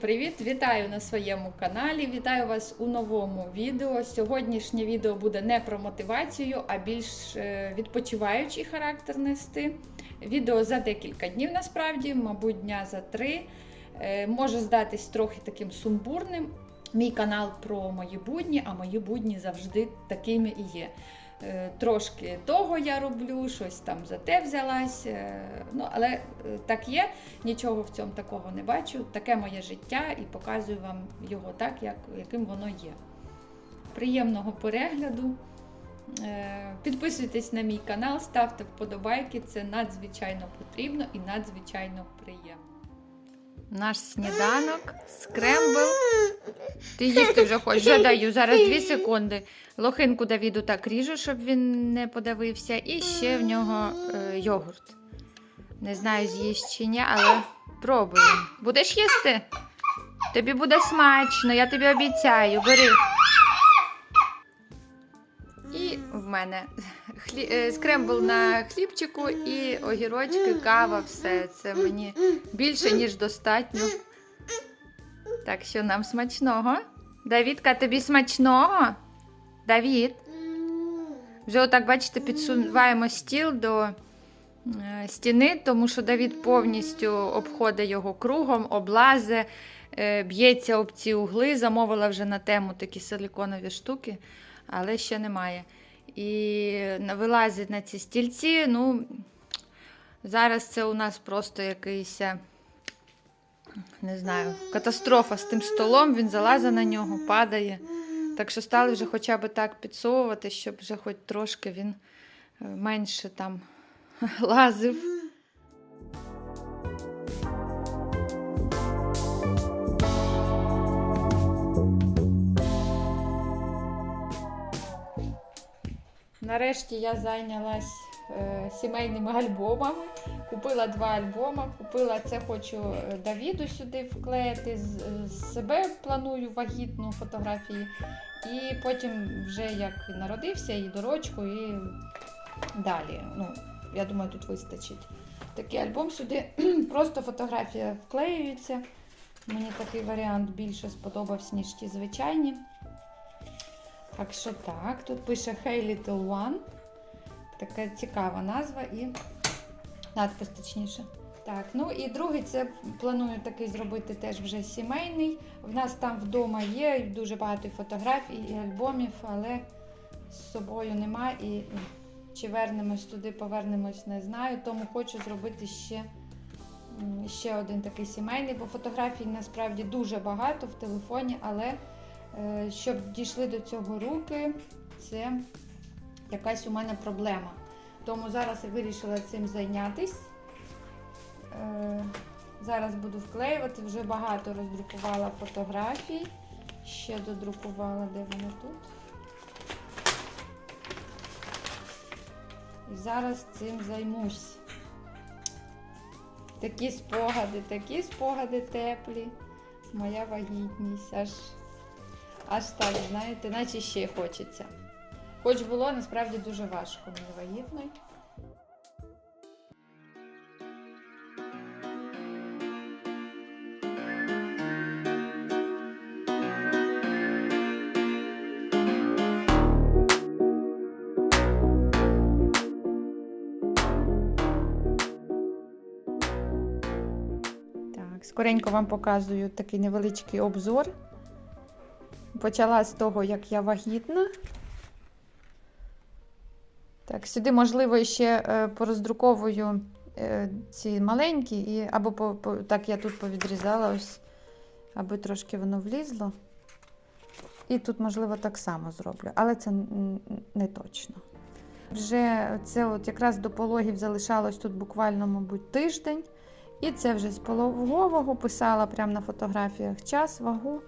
Привіт, вітаю на своєму каналі. Вітаю вас у новому відео. Сьогоднішнє відео буде не про мотивацію, а більш е, відпочиваючий характер нести. Відео за декілька днів, насправді, мабуть, дня за три. Е, Може здатись трохи таким сумбурним. Мій канал про мої будні, а мої будні завжди такими і є. Е, Трошки того я роблю, щось там за те взялась. е, Ну, але е, так є, нічого в цьому такого не бачу. Таке моє життя і показую вам його так, як, яким воно є. Приємного перегляду. Підписуйтесь на мій канал, ставте вподобайки, це надзвичайно потрібно і надзвичайно приємно. Наш сніданок, скрембл. Ти їсти вже хочеш, даю. Зараз 2 секунди. Лохинку Давіду так ріжу, щоб він не подавився. І ще в нього е, йогурт. Не знаю, з'їсть чи ні, але пробуємо. Будеш їсти? Тобі буде смачно, я тобі обіцяю. Бери. І в мене хлі... е, скрембл на хлібчику і огірочки, кава, все. Це мені більше, ніж достатньо. Так що нам смачного. Давідка, тобі смачного? Давід. Вже отак, бачите, підсуваємо стіл до е, стіни, тому що Давід повністю обходить його кругом, облазе, е, б'ється об ці угли. Замовила вже на тему такі силиконові штуки, але ще немає. І вилазить на ці стільці. Ну, зараз це у нас просто якийсь. е, Не знаю, катастрофа з тим столом, він залазить на нього, падає. Так що стали вже хоча б так підсовувати, щоб вже хоч трошки він е, менше там лазив. Нарешті я зайнялась е, сімейними альбомами. Купила два альбоми. Купила це хочу е, Давіду сюди вклеїти. З, з себе планую вагітну фотографії. І потім, вже як народився, і дорочку, і далі. Ну, я думаю, тут вистачить. Такий альбом сюди просто фотографія вклеюється. Мені такий варіант більше сподобався, ніж ті звичайні. Так що так, тут пише Hey Little One. Така цікава назва і надпис точніше. Так, ну і другий це планую такий зробити теж вже сімейний. В нас там вдома є дуже багато фотографій і альбомів, але з собою нема. І чи вернемось туди, повернемось, не знаю. Тому хочу зробити ще, ще один такий сімейний, бо фотографій насправді дуже багато в телефоні, але щоб дійшли до цього руки, це якась у мене проблема. Тому зараз я вирішила цим зайнятись. Е, Зараз буду вклеювати, вже багато роздрукувала фотографій. Ще додрукувала, де вони тут. І зараз цим займусь. Такі спогади, такі спогади теплі. Моя вагітність. Аж, аж так, знаєте, наче ще хочеться. Хоч було насправді дуже важко мені вагітною. Скоренько вам показую такий невеличкий обзор. Почала з того, як я вагітна. Так, сюди, можливо, ще е, пороздруковую е, ці маленькі, і, або по, по, так я тут повідрізала, ось, аби трошки воно влізло. І тут, можливо, так само зроблю, але це не точно. Вже це от якраз до пологів залишалось тут буквально, мабуть, тиждень. І це вже з пологового писала прямо на фотографіях час, вагу.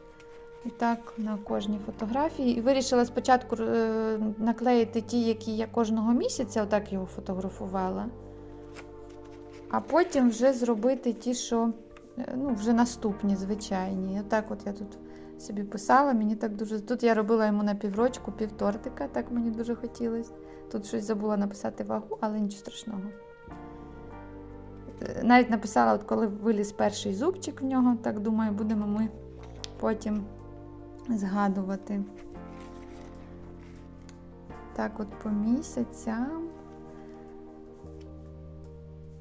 І так на кожній фотографії. І вирішила спочатку е, наклеїти ті, які я кожного місяця, отак його фотографувала. А потім вже зробити ті, що е, ну, вже наступні, звичайні. Отак от я тут собі писала. Мені так дуже. Тут я робила йому на піврочку, півтортика, так мені дуже хотілося. Тут щось забула написати вагу, але нічого страшного. Е, Навіть написала, от коли виліз перший зубчик в нього, так думаю, будемо ми потім згадувати. Так, от по місяцям.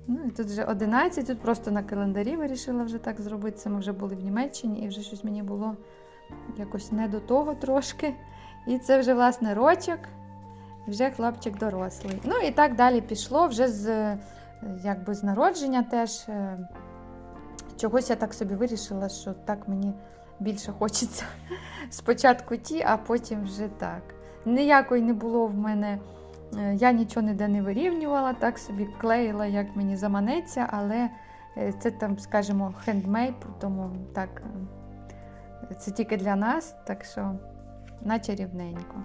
Ну і тут вже 11, тут просто на календарі вирішила вже так зробити. Це ми вже були в Німеччині, і вже щось мені було якось не до того трошки. І це вже, власне, рочок, вже хлопчик дорослий. Ну і так далі пішло вже з, е, якби, з народження теж. е, Чогось я так собі вирішила, що так мені більше хочеться спочатку ті, а потім вже так. Ніякої не було в мене. е, Я нічого ніде не вирівнювала, так собі клеїла, як мені заманеться, але е, це там, скажімо, хендмейд, тому так, е, це тільки для нас, так що наче рівненько.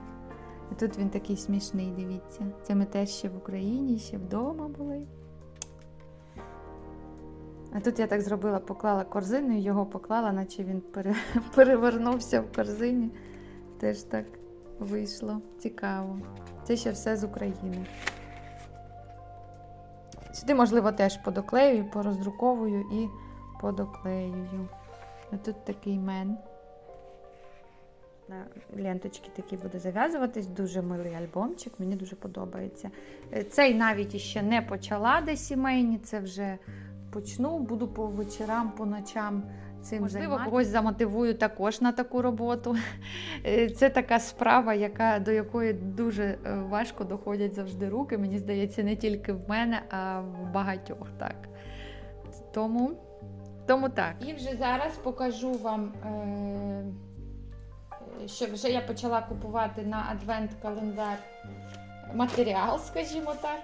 І тут він такий смішний, дивіться. Це ми теж ще в Україні, ще вдома були. А тут я так зробила, поклала корзину і його поклала, наче він пере- перевернувся в корзині. Теж так вийшло. Цікаво. Це ще все з України. Сюди, можливо, теж подоклею, пороздруковую і подоклеюю. А тут такий мен. На ленточки такі буде зав'язуватись. Дуже милий альбомчик, мені дуже подобається. Е, Цей навіть іще не почала де сімейні, це вже почну, буду по вечорам, по ночам цим Можливо, займатися. когось замотивую також на таку роботу. Е, Це така справа, яка, до якої дуже е, важко доходять завжди руки. Мені здається, не тільки в мене, а в багатьох так. Тому, тому так. І вже зараз покажу вам, е, що вже я почала купувати на адвент-календар матеріал, скажімо так.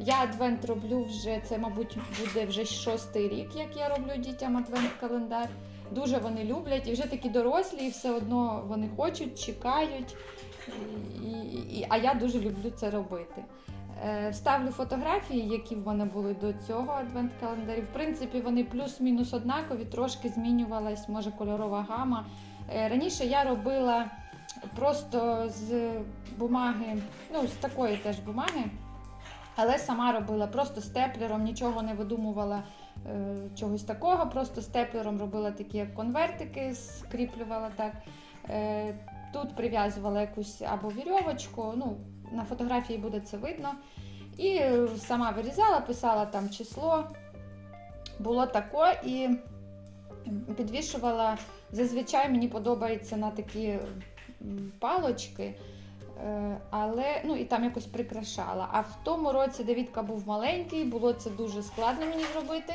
Я адвент роблю вже, це, мабуть, буде вже шостий рік, як я роблю дітям адвент-календар. Дуже вони люблять і вже такі дорослі, і все одно вони хочуть, чекають. І, і, а я дуже люблю це робити. Е, Вставлю фотографії, які в мене були до цього адвент-календарів. В принципі, вони плюс-мінус однакові, трошки змінювалась, може, кольорова гама. Е, Раніше я робила просто з бумаги, ну, з такої теж бумаги. Але сама робила просто степлером, нічого не видумувала е, чогось такого, просто степлером робила такі як конвертики, скріплювала так. Е, тут прив'язувала якусь або вірьовочку, ну, на фотографії буде це видно. І е, сама вирізала, писала там число. Було тако і підвішувала. Зазвичай мені подобається на такі палочки. Е, Але ну і там якось прикрашала. А в тому році Давідка був маленький, було це дуже складно мені зробити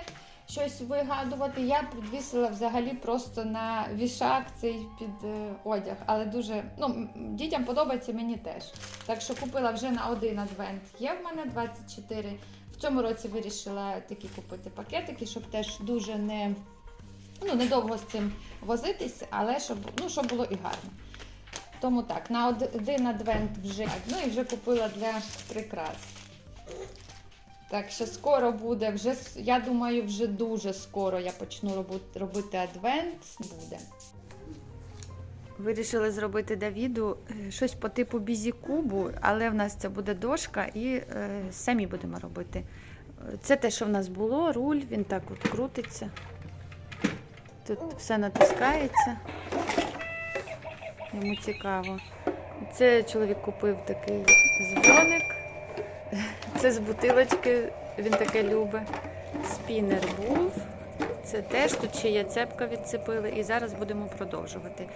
щось вигадувати. Я підвісила взагалі просто на вішак цей під е, одяг. Але дуже ну, дітям подобається мені теж. Так що купила вже на один адвент. Є в мене 24. В цьому році вирішила такі купити пакетики, щоб теж дуже не, ну, недовго з цим возитись, але щоб, ну, щоб було і гарно. Тому так, на один адвент вже ну і вже купила для прикрас. Так що скоро буде, вже я думаю, вже дуже скоро я почну робити адвент. Буде. Вирішили зробити Давіду е, щось по типу бізі-кубу, але в нас це буде дошка і е, самі будемо робити. Це те, що в нас було, руль, він так от крутиться. Тут все натискається. Йому цікаво. Це чоловік купив такий дзвоник. Це з бутилочки, він таке любить. Спінер був. Це теж тут ще є цепка відцепили. І зараз будемо продовжувати.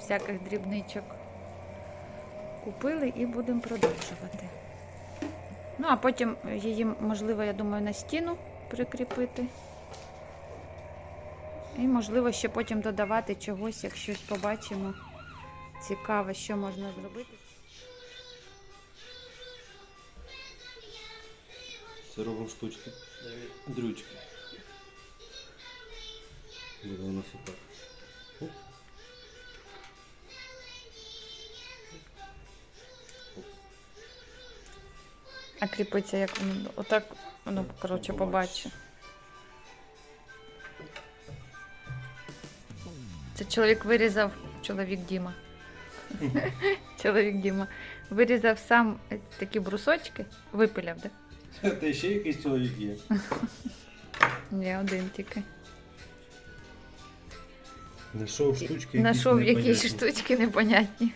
Всяких дрібничок купили і будемо продовжувати. Ну, а потім її, можливо, я думаю, на стіну прикріпити. І, можливо, ще потім додавати чогось, як побачимо. Цікаво, що можна зробити. Це робимо штучки. Дрючки. Буде у нас отак. Оп. А кріпиться як воно отак, воно коротше Ну, побачить. Це чоловік вирізав, чоловік Діма. чоловік Діма. Вирізав сам такі брусочки, випиляв, так? Та ще якийсь чоловік є. Ні, один тільки. Знайшов штучки. Знайшов якісь штучки непонятні.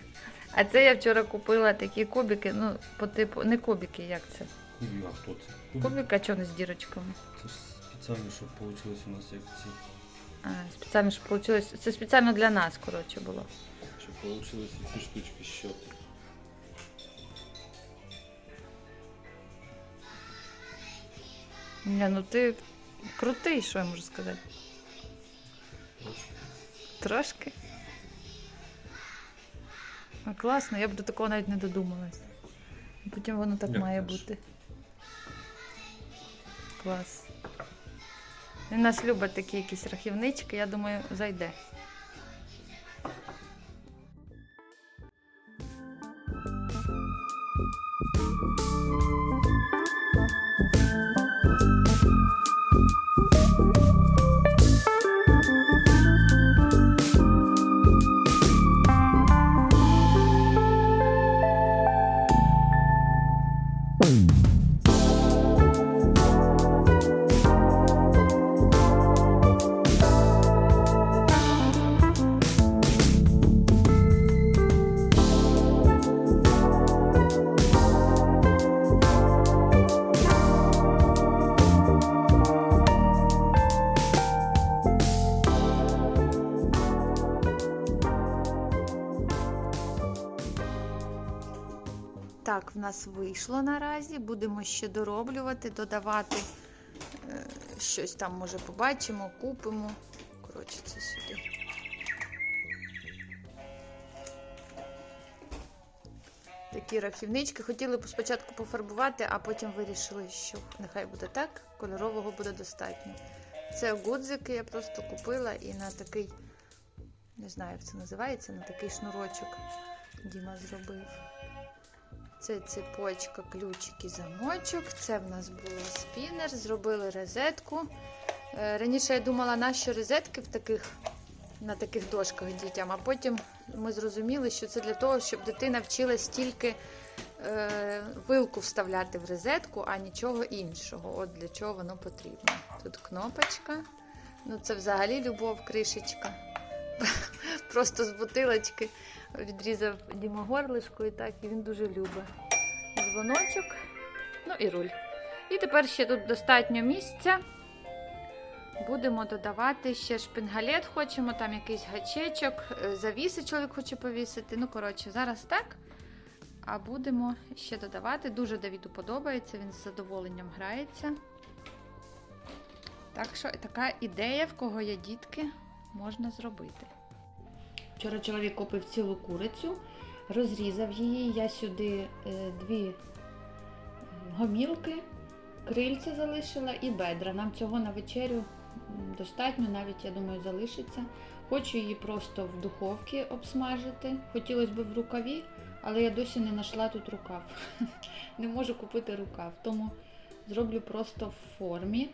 А це я вчора купила такі кубики, ну, по типу, не кубики, як це? Кубик, а хто це? Кубик? Кубик, а чого не з дірочками? Це ж спеціально, щоб вийшло у нас як ці. А, спеціально, щоб вийшло. Це спеціально для нас, коротше, було. Вийшли ці штучки щоти. Ні, ну ти крутий, що я можу сказати. Трошки. Трошки. А, класно, я б до такого навіть не додумалась. Потім воно так Як має теж. бути. Клас. Він нас любить такі якісь рахівнички, я думаю, зайде. Нас вийшло наразі. Будемо ще дороблювати, додавати е, щось там, може, побачимо, купимо. Коротше, це сюди. Такі рахівнички. Хотіли спочатку пофарбувати, а потім вирішили, що нехай буде так, кольорового буде достатньо. Це гудзики я просто купила і на такий, не знаю, як це називається, на такий шнурочок Діма зробив. Це цепочка, ключик і замочок. Це в нас було спінер, зробили розетку. Е, Раніше я думала, нащо розетки в таких, на таких дошках дітям, а потім ми зрозуміли, що це для того, щоб дитина вчилась тільки е, вилку вставляти в розетку, а нічого іншого. От для чого воно потрібно. Тут кнопочка. Ну, це взагалі любов, кришечка. Просто з бутилочки відрізав Діма горлишко і так, і він дуже любить. Дзвоночок, ну і руль. І тепер ще тут достатньо місця. Будемо додавати ще шпингалет, хочемо, там якийсь гачечок, е, завіси чоловік хоче повісити. Ну, коротше, зараз так. А будемо ще додавати. Дуже Давіду подобається, він з задоволенням грається. Так що така ідея, в кого є дітки, можна зробити. Вчора чоловік купив цілу курицю, розрізав її. Я сюди е, дві е, гомілки, крильця залишила і бедра. Нам цього на вечерю достатньо, навіть, я думаю, залишиться. Хочу її просто в духовці обсмажити. Хотілося б в рукаві, але я досі не знайшла тут рукав. Не можу купити рукав, тому зроблю просто в формі.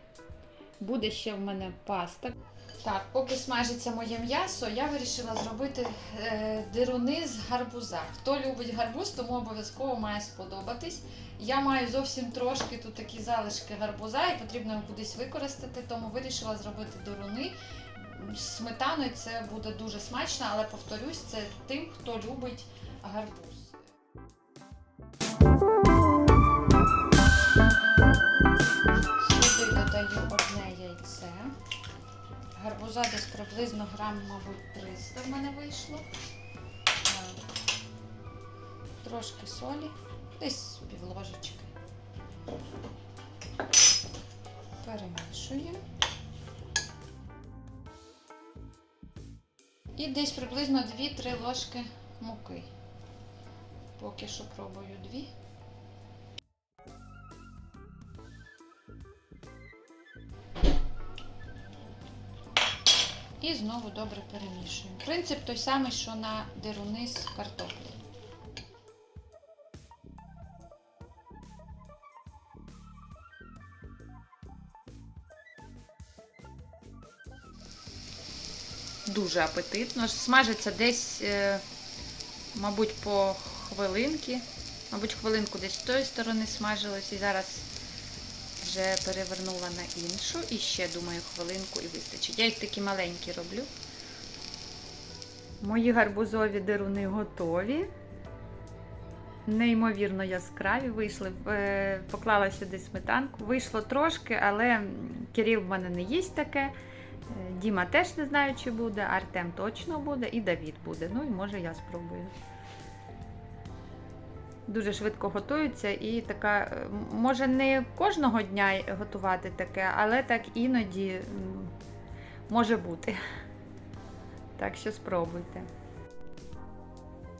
Буде ще в мене паста. Так, поки смажиться моє м'ясо, я вирішила зробити е, дируни з гарбуза. Хто любить гарбуз, тому обов'язково має сподобатись. Я маю зовсім трошки тут такі залишки гарбуза і потрібно кудись використати, тому вирішила зробити дируни. З сметаною це буде дуже смачно, але повторюсь, це тим, хто любить гарбуз. Сюди додаю одне яйце. Гарбуза десь приблизно грам, мабуть, 300 в мене вийшло. Трошки солі, десь пів ложечки. Перемішуємо. І десь приблизно 2-3 ложки муки. Поки що пробую 2. І знову добре перемішуємо. Принцип той самий, що на дируни з картоплею. Дуже апетитно. Смажиться десь, е, мабуть, по хвилинки. Мабуть, хвилинку десь з тої сторони смажилось і зараз вже перевернула на іншу і ще, думаю, хвилинку і вистачить. Я їх такі маленькі роблю. Мої гарбузові деруни готові. Неймовірно яскраві вийшли. Е, Поклала сюди сметанку. Вийшло трошки, але Кирил в мене не їсть таке. Е, Діма теж не знаю, чи буде, Артем точно буде, і Давід буде. Ну і може я спробую. Дуже швидко готується і така, е, може не кожного дня готувати таке, але так іноді може бути. Так що спробуйте.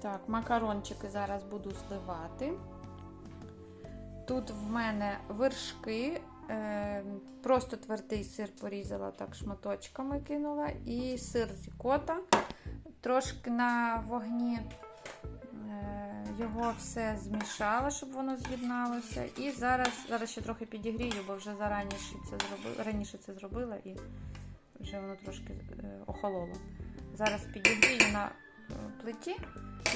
Так, макарончики зараз буду зливати. Тут в мене вершки, е, просто твердий сир порізала так шматочками кинула, і сир рікота. Трошки на вогні його все змішала, щоб воно з'єдналося. І зараз, зараз ще трохи підігрію, бо вже зараніше це зробила, раніше це зробила і вже воно трошки е, охололо. Зараз підігрію на е, плиті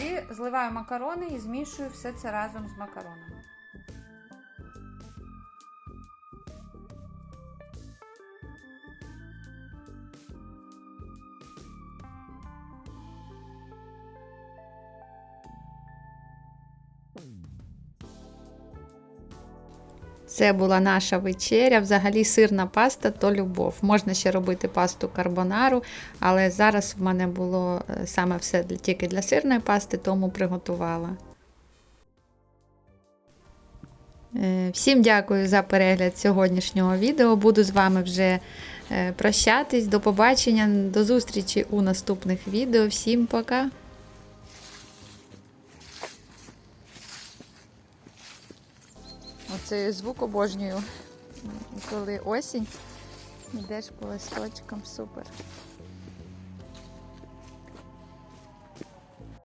і зливаю макарони і змішую все це разом з макаронами. Це була наша вечеря. Взагалі сирна паста то любов. Можна ще робити пасту карбонару, але зараз в мене було е, саме все тільки для сирної пасти, тому приготувала. Е, Всім дякую за перегляд сьогоднішнього відео. Буду з вами вже е, прощатись. До побачення, до зустрічі у наступних відео. Всім пока! Оцей звук обожнюю, коли осінь, йдеш по листочкам, супер.